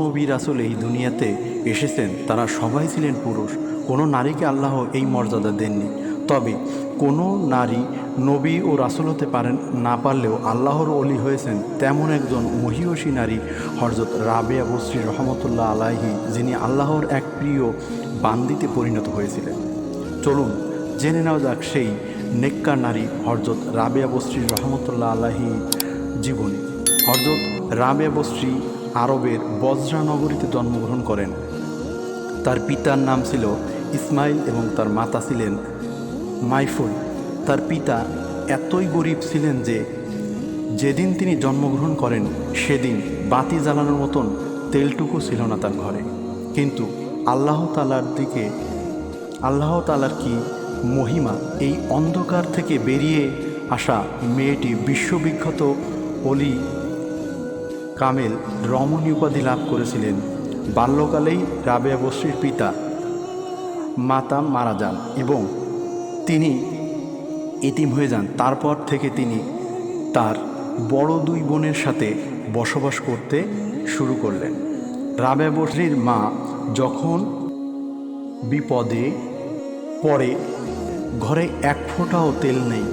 নবী রাসুল এই দুনিয়াতে এসেছেন, তারা সবাই ছিলেন পুরুষ। কোনো নারীকে আল্লাহ এই মর্যাদা দেননি। তবে কোনো নারী নবী ও রাসুল হতে পারেন, না পারলেও আল্লাহর অলি হয়েছেন তেমন একজন মহিয়সী নারী হরজত রাবেয়া বসরি রহমতুল্লাহ আলাহি যিনি আল্লাহর এক প্রিয় বান্দিতে পরিণত হয়েছিলেন। চলুন, জেনে নেওয়া যাক সেই নেককার নারী হরজত রাবেয়া বস্রী রহমতুল্লাহ আলাহি জীবনী। হরজত রাবেয়া বস্রী আরবের বজরা নগরীতে জন্মগ্রহণ করেন। তার পিতার নাম ছিল ইসমাইল এবং তার মাতা ছিলেন মাইফুল। তার পিতা এতই গরিব ছিলেন যে যেদিন তিনি জন্মগ্রহণ করেন, সেদিন বাতি জ্বালানোর মতন তেলটুকু ছিল না তার ঘরে। কিন্তু আল্লাহ তালার দিকে, আল্লাহ তালার কি মহিমা এই অন্ধকার থেকে বেরিয়ে আসা মেয়েটি বিশ্ববিখ্যাত অলি কামেল রমণী উপাধি লাভ করেছিলেন। বাল্যকালেই রাবেয়া বস্রীর পিতা মাতা মারা যান এবং তিনি এতিম হয়ে যান। তারপর থেকে তিনি তার বড় দুই বোনের সাথে বসবাস করতে শুরু করলেন। রাবেয়া বস্রীর মা যখন বিপদে পড়ে, ঘরে এক ফোঁটাও তেল নেই।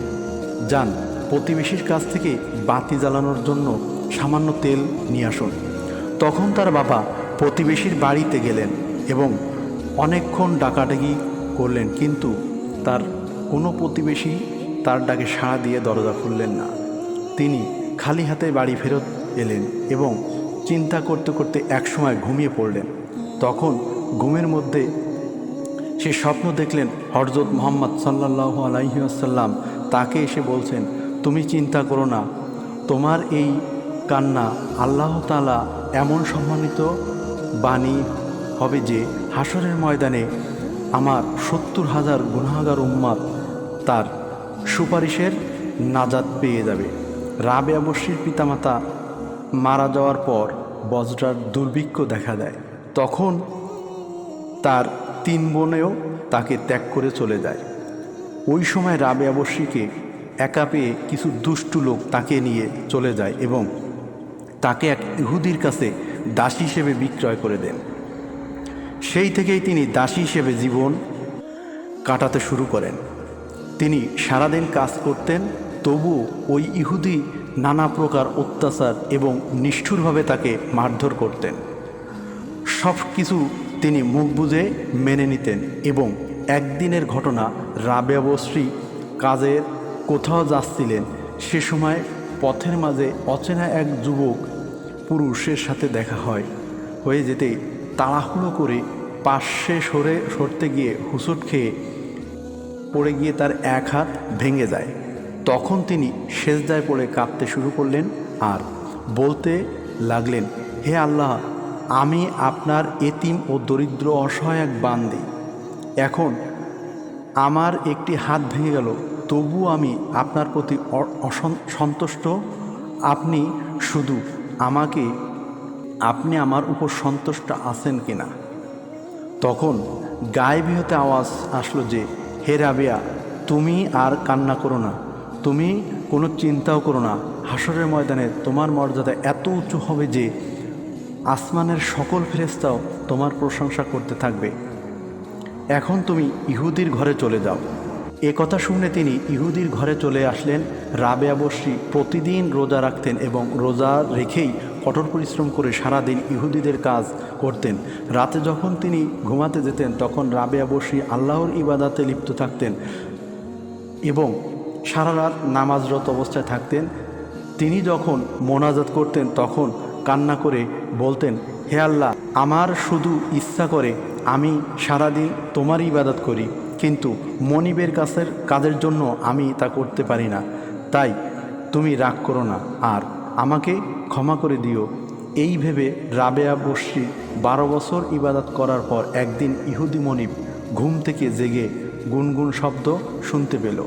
যান, প্রতিবেশীর কাছ থেকে বাতি জ্বালানোর জন্য সামান্য তেল নিয়ে আসুন। তখন তার বাবা প্রতিবেশীর বাড়িতে গেলেন এবং অনেকক্ষণ ডাকাডাকি করলেন, কিন্তু তার কোনো প্রতিবেশী তার ডাকে সাড়া দিয়ে দরজা খুললেন না। তিনি খালি হাতে বাড়ি ফেরত এলেন এবং চিন্তা করতে করতে একসময় ঘুমিয়ে পড়লেন। তখন ঘুমের মধ্যে সে স্বপ্ন দেখলেন হরজত মোহাম্মদ সাল্লাহ আলাইসাল্লাম তাকে এসে বলছেন, তুমি চিন্তা করো না, তোমার এই কান্না আল্লাহ তালা এমন সম্মানিত বাণী হবে যে হাসরের ময়দানে আমার সত্তর হাজার গুনাগার উম্মাদ তার সুপারিশের নাজাদ পেয়ে যাবে। রাবে অবশ্যই পিতামাতা মারা যাওয়ার পর বজ্রার দুর্ভিক্ষ দেখা দেয়। তখন তার তিন বোনেও তাকে ত্যাগ করে চলে যায়। ওই সময় রাবে অবশ্যীকে একা পেয়ে কিছু দুষ্টু লোক তাকে নিয়ে চলে যায় এবং তাকে এক ইহুদির কাছে দাসী হিসেবে বিক্রয় করে দেন। সেই থেকেই তিনি দাসী হিসেবে জীবন কাটাতে শুরু করেন। তিনি সারাদিন কাজ করতেন তবু ওই ইহুদি নানা প্রকার অত্যাচার এবং নিষ্ঠুরভাবে তাকে মারধর করতেন। সব কিছু তিনি মুখ বুঝে মেনে নিতেন এবং একদিনের ঘটনা রাবেবশ্রী কাজের কোথাও যাচ্ছিলেন, সে সময় পথের মাঝে অচেনা এক যুবক পুরুষের সাথে দেখা হয়। হয়ে যেতে তাড়াহুড়ো করে পাশে সরে সরতে গিয়ে হুসুট খেয়ে পড়ে গিয়ে তার এক হাত ভেঙে যায়। তখন তিনি সেজদায় পড়ে কাঁদতে শুরু করলেন আর বলতে লাগলেন, হে আল্লাহ, আমি আপনার এতিম ও দরিদ্র অসহায় এক বান্দি। এখন আমার একটি হাত ভেঙে গেল তবু আমি আপনার প্রতি অ- অসন- সন্তুষ্ট আপনি শুধু আমাকে আপনি আমার উপর সন্তুষ্ট আছেন কিনা? তখন গায়ে হতে আওয়াজ আসলো যে, হে রাবেয়া, তুমি আর কান্না করো না। তুমি কোনো চিন্তাও করো না। হাসরের ময়দানে তোমার মর্যাদা এত উঁচু হবে যে, আসমানের সকল ফেরেস্তাও তোমার প্রশংসা করতে থাকবে। এখন তুমি ইহুদির ঘরে চলে যাও। এ কথা শুনে তিনি ইহুদির ঘরে চলে আসলেন। রাবেয়া বসরি প্রতিদিন রোজা রাখতেন এবং রোজা রেখেই কঠোর পরিশ্রম করে সারাদিন ইহুদিদের কাজ করতেন। রাতে যখন তিনি ঘুমাতে যেতেন, তখন রাবেয়া বসরি আল্লাহর ইবাদাতে লিপ্ত থাকতেন এবং সারা রাত নামাজরত অবস্থায় থাকতেন। তিনি যখন মোনাজাত করতেন, তখন কান্না করে বলতেন, হে আল্লাহ, আমার শুধু ইচ্ছা করে আমি সারাদিন তোমার ইবাদত করি। কিন্তু মনিবের কাছের কাজের জন্য আমি তা করতে পারি না। তাই তুমি রাগ করো না, আর আমাকে ক্ষমা করে দিও। এই ভেবে রাবেয়া বসি বারো বছর ইবাদত করার পর একদিন ইহুদি মনিব ঘুম থেকে জেগে গুনগুন শব্দ শুনতে পেল।